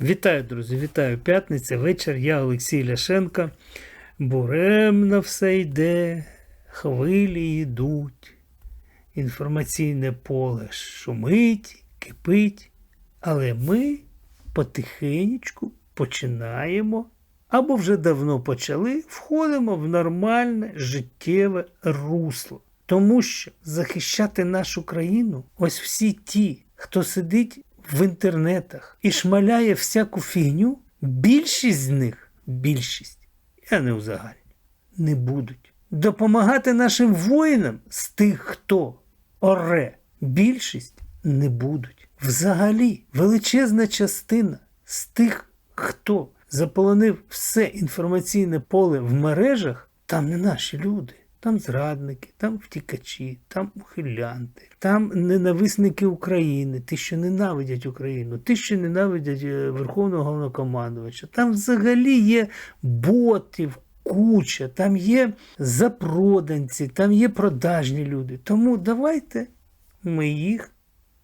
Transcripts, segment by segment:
Вітаю, друзі, вітаю. П'ятниця, вечір. Я Олексій Ляшенко. Буремно все йде, хвилі йдуть. Інформаційне поле шумить, кипить. Але ми потихенечку починаємо або вже давно почали, входимо в нормальне життєве русло. Тому що захищати нашу країну, ось всі ті, хто сидить в інтернетах і шмаляє всяку фігню, більшість з них, більшість, я не узагальню, не будуть. Допомагати нашим воїнам з тих, хто оре, більшість не будуть. Взагалі, величезна частина з тих, хто заполонив все інформаційне поле в мережах, там не наші люди. Там зрадники, там втікачі, там ухилянти, там ненависники України, ті, що ненавидять Україну, ті, що ненавидять е, Верховного головнокомандувача. Там взагалі є ботів, куча, там є запроданці, там є продажні люди. Тому давайте ми їх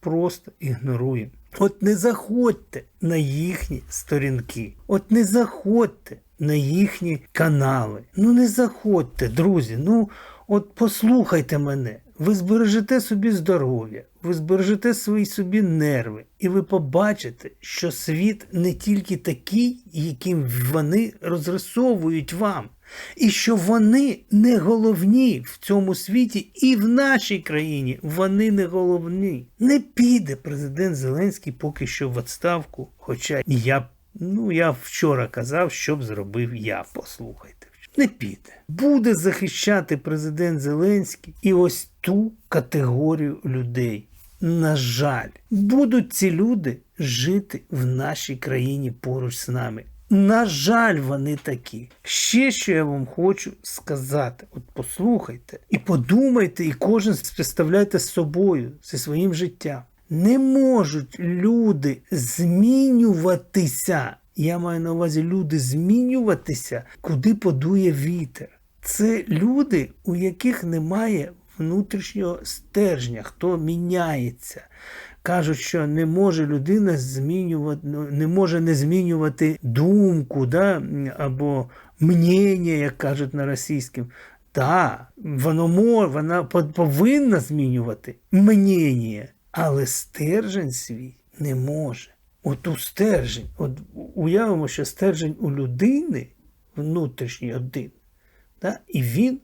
просто ігноруємо. От не заходьте на їхні сторінки, от не заходьте на їхні канали. Ну не заходьте, друзі. Ну от послухайте мене. Ви збережете собі здоров'я, ви збережете свої собі нерви, і ви побачите, що світ не тільки такий, яким вони розрисовують вам, і що вони не головні в цьому світі і в нашій країні вони не головні. Не піде президент Зеленський поки що в відставку. Хоча я, ну я вчора казав, що б зробив я. Послухайте. Не піде. Буде захищати президент Зеленський і ось ту категорію людей. На жаль, будуть ці люди жити в нашій країні поруч з нами. На жаль, вони такі. Ще що я вам хочу сказати: от послухайте і подумайте, і кожен співставляйте з собою, зі своїм життям. Не можуть люди змінюватися. Я маю на увазі люди змінюватися, куди подує вітер. Це люди, у яких немає внутрішнього стержня, хто міняється. Кажуть, що не може людина змінювати, ну, не може не змінювати думку, да? або мнення, як кажуть на російському. Так, воно може, вона повинна змінювати мнення, але стержень свій не може. От у стержень, от уявимо, що стержень у людини внутрішній один. Да? І він,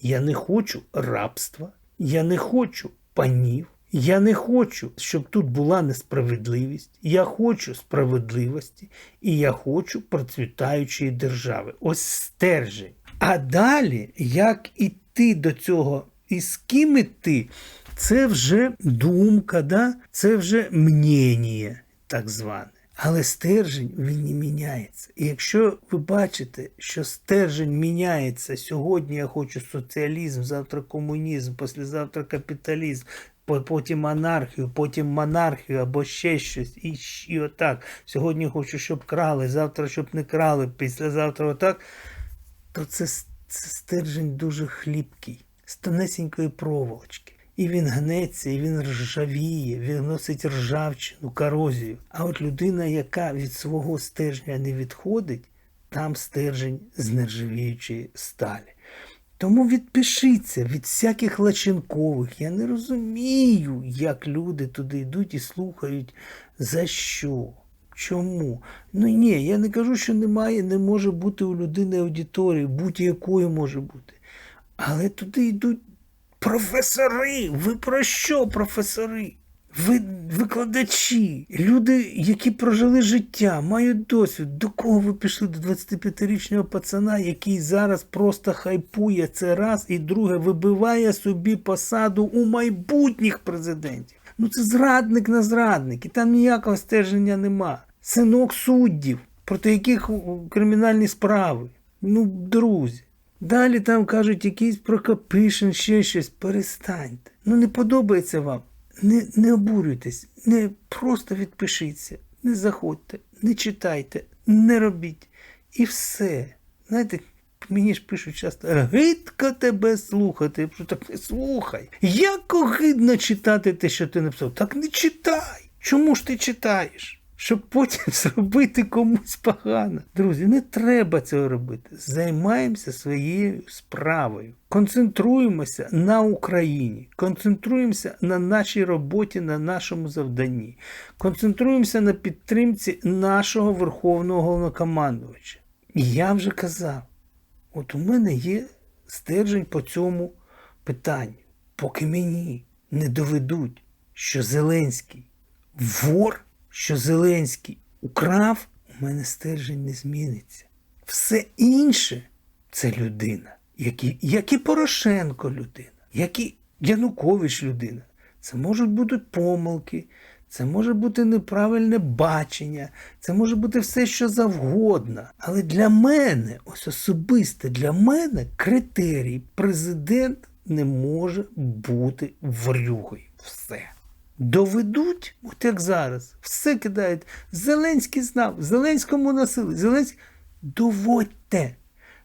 я не хочу рабства, я не хочу панів, я не хочу, щоб тут була несправедливість. Я хочу справедливості і я хочу процвітаючої держави. Ось стержень. А далі, як іти до цього і з ким іти, це вже думка, да? це вже мнення так зване. Але стержень він не міняється. І якщо ви бачите, що стержень міняється, сьогодні я хочу соціалізм, завтра комунізм, післязавтра капіталізм, потім анархію, потім монархію або ще щось, і, і отак. Сьогодні хочу, щоб крали, завтра щоб не крали, післязавтра отак, то це, це стержень дуже хліпкий, з тонесенької проволочки. І він гнеться, і він ржавіє, він носить ржавчину, корозію. А от людина, яка від свого стержня не відходить, там стержень з нержавіючої сталі. Тому відпишіться від всяких лачинкових. Я не розумію, як люди туди йдуть і слухають за що. Чому? Ну ні, я не кажу, що немає, не може бути у людини аудиторії, будь-якої може бути. Але туди йдуть професори. Ви про що, професори? Ви викладачі, люди, які прожили життя, мають досвід. До кого ви пішли? До 25-річного пацана, який зараз просто хайпує це раз і друге вибиває собі посаду у майбутніх президентів. Ну це зрадник на зрадник, і там ніякого стеження нема. Синок суддів, проти яких кримінальні справи. Ну, друзі. Далі там кажуть, якийсь Прокопишин, ще щось. Перестаньте. Ну не подобається вам. Не не обурюйтесь, не просто відпишіться, не заходьте, не читайте, не робіть. І все. Знаєте, мені ж пишуть часто, гидко тебе слухати. Я кажу, так не слухай. Як огидно читати те, що ти написав. Так не читай. Чому ж ти читаєш? Щоб потім зробити комусь погано. Друзі, не треба цього робити. Займаємося своєю справою. Концентруємося на Україні, концентруємося на нашій роботі, на нашому завданні, концентруємося на підтримці нашого Верховного головнокомандувача. І я вже казав, от у мене є стержень по цьому питанню. Поки мені не доведуть, що Зеленський вор, що Зеленський украв, у мене стержень не зміниться. Все інше це людина, як і, як і Порошенко людина, як і Янукович людина. Це можуть бути помилки, це може бути неправильне бачення, це може бути все, що завгодно. Але для мене, ось особисто для мене, критерій президент не може бути врюгою. Все. Доведуть, от як зараз, все кидають. Зеленський знав, Зеленському носили, Зеленський. Доводьте.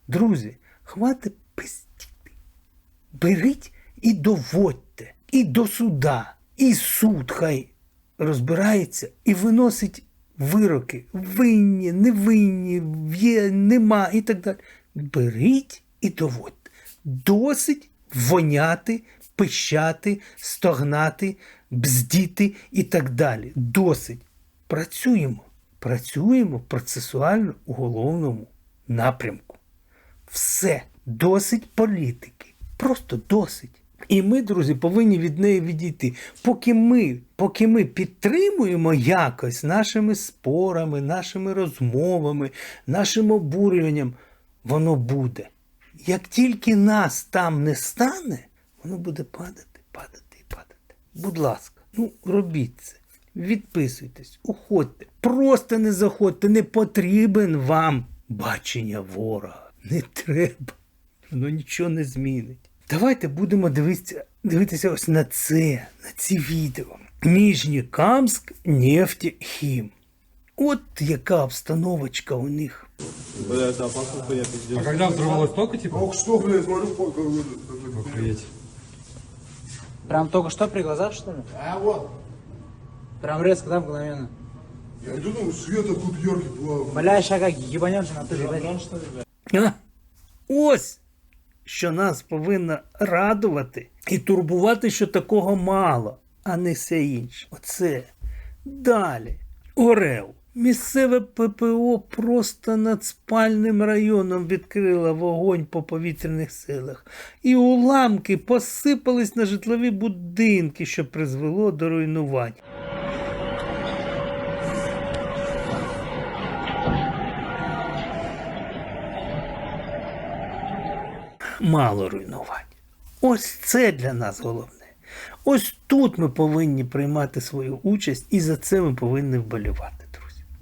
Друзі, хватить пиздіти. Беріть і доводьте. І до суда, і суд хай розбирається і виносить вироки. Винні, невинні, є, нема і так далі. Беріть і доводьте. Досить воняти, пищати, стогнати, бздіти і так далі. Досить. Працюємо. Працюємо процесуально у головному напрямку. Все, досить політики. Просто досить. І ми, друзі, повинні від неї відійти. Поки ми, поки ми підтримуємо якось нашими спорами, нашими розмовами, нашим обурюванням, воно буде. Як тільки нас там не стане, воно буде падати, падати. Будь ласка, ну робіть це. Відписуйтесь, уходьте, просто не заходьте, не потрібен вам бачення ворога. Не треба, воно нічого не змінить. Давайте будемо дивитися, дивитися ось на це, на ці відео. Ніжнікамськ, нефтехім. От яка обстановочка у них. Бля, это опасно хуя А когда взорвалось только типа? Только что, блядь, смотрю, Охуеть. Прям только что при глазах, что ли? А вот. Прям резко, да, мгновенно? Я иду, думаю, свет откуда яркий плавал. Бля, ща как ебанешь на ты, блядь. А? Ось що нас повинно радувати і турбувати, що такого мало, а не все інше. Оце. Далі. Орел. Місцеве ППО просто над спальним районом відкрило вогонь по повітряних силах, і уламки посипались на житлові будинки, що призвело до руйнувань. мало руйнувань. Ось це для нас головне. Ось тут ми повинні приймати свою участь і за це ми повинні вболівати.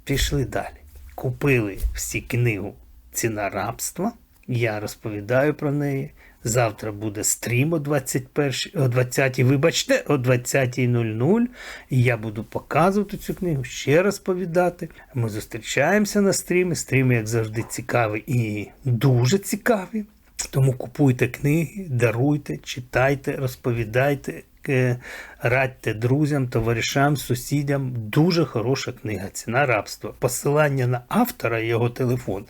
Пішли далі. Купили всі книгу Ціна рабства. Я розповідаю про неї. Завтра буде стрім о 21, о 20, вибачте, о 20.00. І я буду показувати цю книгу, ще розповідати. Ми зустрічаємося на стрімі. Стріми, як завжди, цікаві і дуже цікаві. Тому купуйте книги, даруйте, читайте, розповідайте, е, радьте друзям, товаришам, сусідям. Дуже хороша книга. Ціна рабства. Посилання на автора і його телефон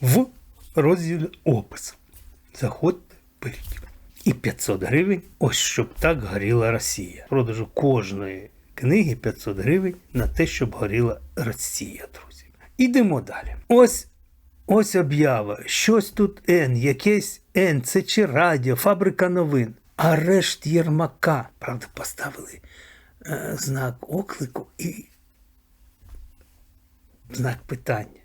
в розділі опис. Заходьте, беріть. І 500 гривень, ось щоб так горіла Росія. Продажу кожної книги 500 гривень на те, щоб горіла Росія, друзі. Ідемо далі. Ось Ось об'ява. Щось тут Н, якесь Н, це чи радіо, фабрика новин. Арешт Єрмака. Правда, поставили е, знак оклику і знак питання.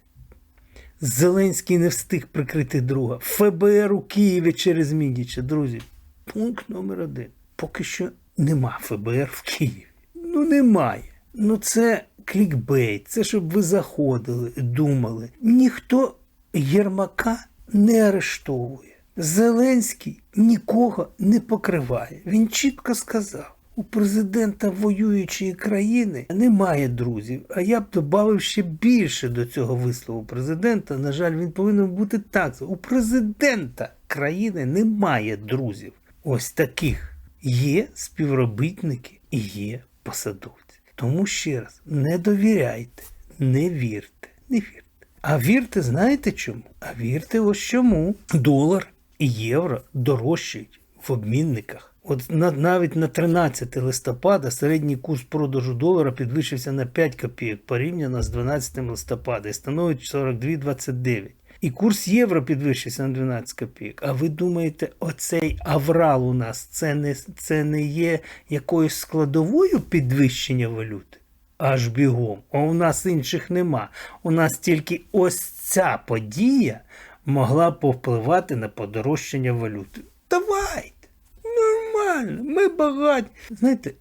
Зеленський не встиг прикрити друга. ФБР у Києві через Мідіча. Друзі, пункт номер один. Поки що нема ФБР в Києві. Ну, немає. Ну, це клікбейт, це щоб ви заходили, думали. Ніхто Єрмака не арештовує. Зеленський нікого не покриває. Він чітко сказав: у президента воюючої країни немає друзів. А я б додав ще більше до цього вислову президента. На жаль, він повинен бути так. У президента країни немає друзів. Ось таких є співробітники і є посадовці. Тому ще раз не довіряйте, не вірте, не вірте. А вірте, знаєте чому? А вірте ось чому. Долар і євро дорожчають в обмінниках. От на, навіть на 13 листопада середній курс продажу долара підвищився на 5 копійок порівняно з 12 листопада і становить 42,29. І курс євро підвищився на 12 копійок. А ви думаєте, оцей аврал у нас це не, це не є якоюсь складовою підвищення валюти? Аж бігом. А у нас інших нема. У нас тільки ось ця подія могла повпливати на подорожчання валюти. Давайте, нормально, ми багаті. Знаєте,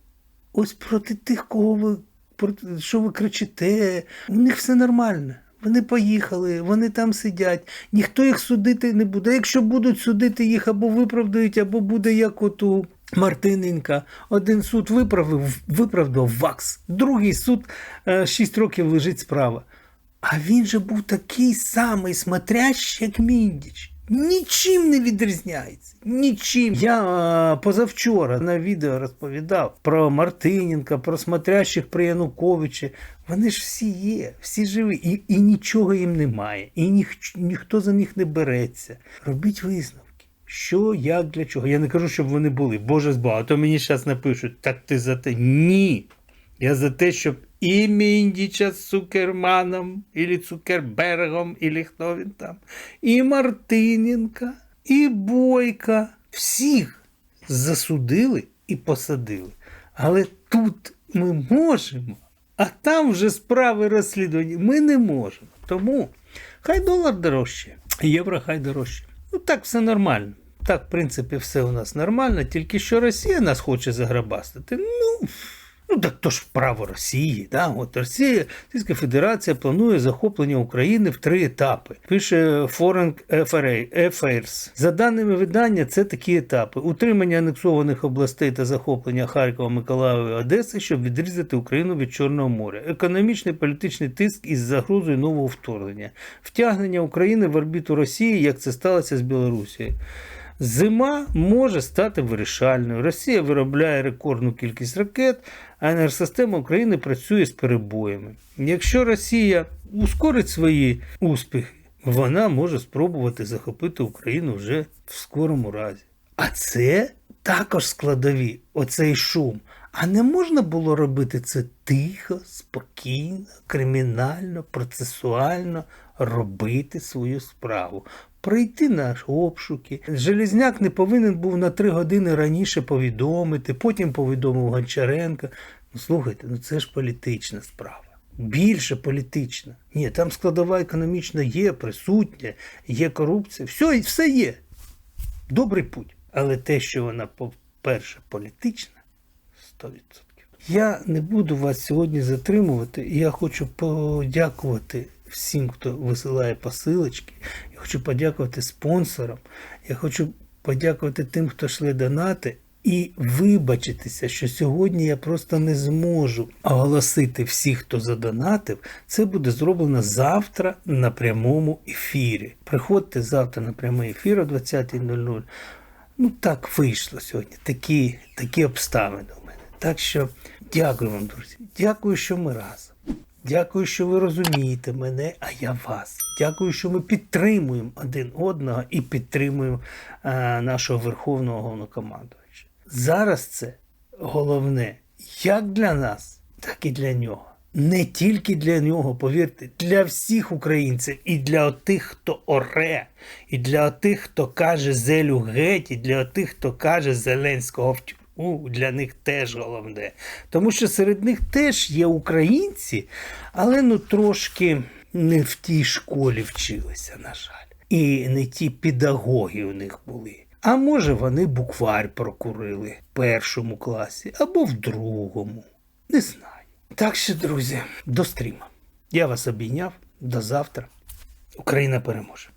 ось проти тих, кого ви проти, що ви кричите, у них все нормально. Вони поїхали, вони там сидять, ніхто їх судити не буде. Якщо будуть судити їх або виправдають, або буде як от у Мартиненка. Один суд виправив, виправдав ВАКС, другий суд 6 років лежить справа. А він же був такий самий смотрящий, як Міндіч. Нічим не відрізняється. Нічим. Я е, позавчора на відео розповідав про Мартиненка, про смотрящих при Януковичі. Вони ж всі є, всі живі, і, і нічого їм немає, і ніх, ніхто за них не береться. Робіть висновки. Що, як, для чого. Я не кажу, щоб вони були. Боже збав, а то мені зараз напишуть, так ти за те. Ні. Я за те, щоб і Міндіча з Цукерманом, і Цукербергом, і хто він там, і Мартиненка, і Бойка. Всіх засудили і посадили. Але тут ми можемо, а там вже справи розслідування. Ми не можемо. Тому хай долар дорожче, євро хай дорожче. Ну так все нормально. Так, в принципі, все у нас нормально, тільки що Росія нас хоче заграбастити. Ну. Ну, так то ж право Росії. Да? От Росія, Російська Федерація планує захоплення України в три етапи. Пише Foreign Affairs. За даними видання, це такі етапи: утримання анексованих областей та захоплення Харкова, Миколаєва Одеси, щоб відрізати Україну від Чорного моря, економічний політичний тиск із загрозою нового вторгнення, втягнення України в орбіту Росії, як це сталося з Білорусією. Зима може стати вирішальною. Росія виробляє рекордну кількість ракет, а енергосистема України працює з перебоями. Якщо Росія ускорить свої успіхи, вона може спробувати захопити Україну вже в скорому разі. А це також складові, оцей шум. А не можна було робити це тихо, спокійно, кримінально, процесуально, робити свою справу, прийти на обшуки. Железняк не повинен був на три години раніше повідомити, потім повідомив Гончаренка. Ну слухайте, ну це ж політична справа. Більше політична. Ні, там складова економічна є, присутня, є корупція. Все, все є. Добрий путь. Але те, що вона, по-перше, політична, 100%. Я не буду вас сьогодні затримувати. Я хочу подякувати всім, хто висилає посилочки. Я хочу подякувати спонсорам. Я хочу подякувати тим, хто шле донати. І вибачитися, що сьогодні я просто не зможу оголосити всіх, хто задонатив. Це буде зроблено завтра на прямому ефірі. Приходьте завтра на прямий ефір о 20.00. Ну так вийшло сьогодні. Такі, такі обставини у мене. Так що дякую вам, друзі. Дякую, що ми разом. Дякую, що ви розумієте мене, а я вас. Дякую, що ми підтримуємо один одного і підтримуємо а, нашого верховного головнокомандувача. Зараз це головне як для нас, так і для нього. Не тільки для нього, повірте, для всіх українців, і для тих, хто оре, і для тих, хто каже зелю геть, і для тих, хто каже Зеленського в для них теж головне. Тому що серед них теж є українці, але ну трошки не в тій школі вчилися, на жаль. І не ті педагоги у них були. А може, вони букварь прокурили в першому класі або в другому. Не знаю. Так що, друзі, до стріма. Я вас обійняв. До завтра. Україна переможе.